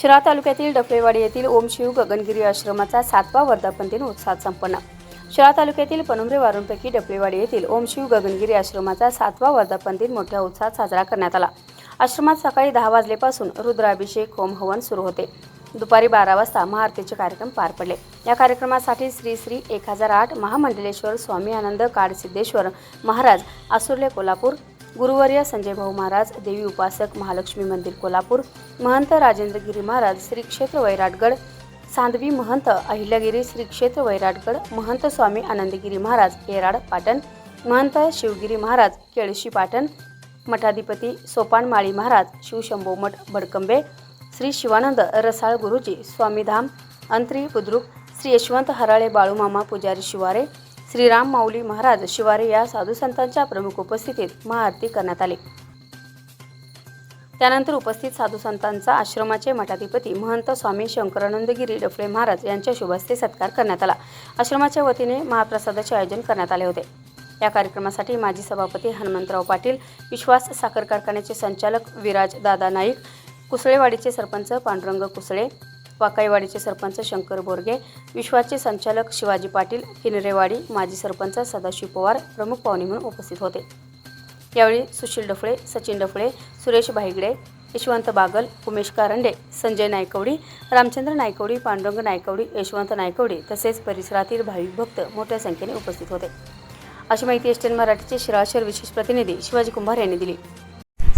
शिरा तालुक्यातील डफळेवाडी येथील ओमशिव गगनगिरी आश्रमाचा सातवा वर्धापन दिन उत्साहात संपन्न. शिरा तालुक्यातील पनुमरे वारूंपैकी डफळेवाडी येथील ओम शिव गगनगिरी आश्रमाचा सातवा वर्धापन दिन मोठ्या उत्साहात साजरा करण्यात आला. आश्रमात सकाळी दहा वाजलेपासून रुद्राभिषेक होम हवन सुरू होते. दुपारी बारा वाजता महाआरतीचे कार्यक्रम पार पडले. या कार्यक्रमासाठी श्री श्री एक हजार आठ महामंडलेश्वर स्वामी आनंद काडसिद्धेश्वर महाराज आसुर्ले कोल्हापूर गुरुवर्य संजय भाऊ महाराज देवी उपासक महालक्ष्मी मंदिर कोल्हापूर महंत राजेंद्रगिरी महाराज श्री क्षेत्र वैराटगड सांदवी महंत अहिल्यागिरी श्री क्षेत्र वैराटगड महंत स्वामी आनंदगिरी महाराज येराड पाटण महंत शिवगिरी महाराज केळशी पाटण मठाधिपती सोपानमाळी महाराज शिवशंभो मठ भडकंबे श्री शिवानंद रसाळ गुरुजी स्वामीधाम अंत्री बुद्रुक श्री यशवंत हराळे बाळूमामा पुजारी शिवारे श्रीराम माऊली महाराज शिवारे या साधू संतांच्या प्रमुख उपस्थितीत महाआरती करण्यात आली. त्यानंतर उपस्थित साधू संतांचा आश्रमाचे मठाधिपती महंत स्वामी शंकरानंदगिरी डफळे महाराज यांच्या शुभस्ते सत्कार करण्यात आला. आश्रमाच्या वतीने महाप्रसादाचे आयोजन करण्यात आले होते. या कार्यक्रमासाठी माजी सभापती हनुमंतराव पाटील विश्वास साखर कारखान्याचे संचालक विराज दादा नाईक कुसळेवाडीचे सरपंच पांडुरंग कुसळे वाकाईवाडीचे सरपंच शंकर बोरगे विश्वाचे संचालक शिवाजी पाटील किनरेवाडी माजी सरपंच सदाशिव पवार प्रमुख पाहुणे म्हणून उपस्थित होते. यावेळी सुशील डफळे सचिन डफळे सुरेश भाईगडे यशवंत बागल उमेश कारंडे संजय नायकवडी रामचंद्र नायकवडी पांडुरंग नायकवडी यशवंत नायकवडी तसेच परिसरातील भाविक भक्त मोठ्या संख्येने उपस्थित होते. अशी माहिती एस मराठीचे शिराशर विशेष प्रतिनिधी शिवाजी कुंभार यांनी दिली.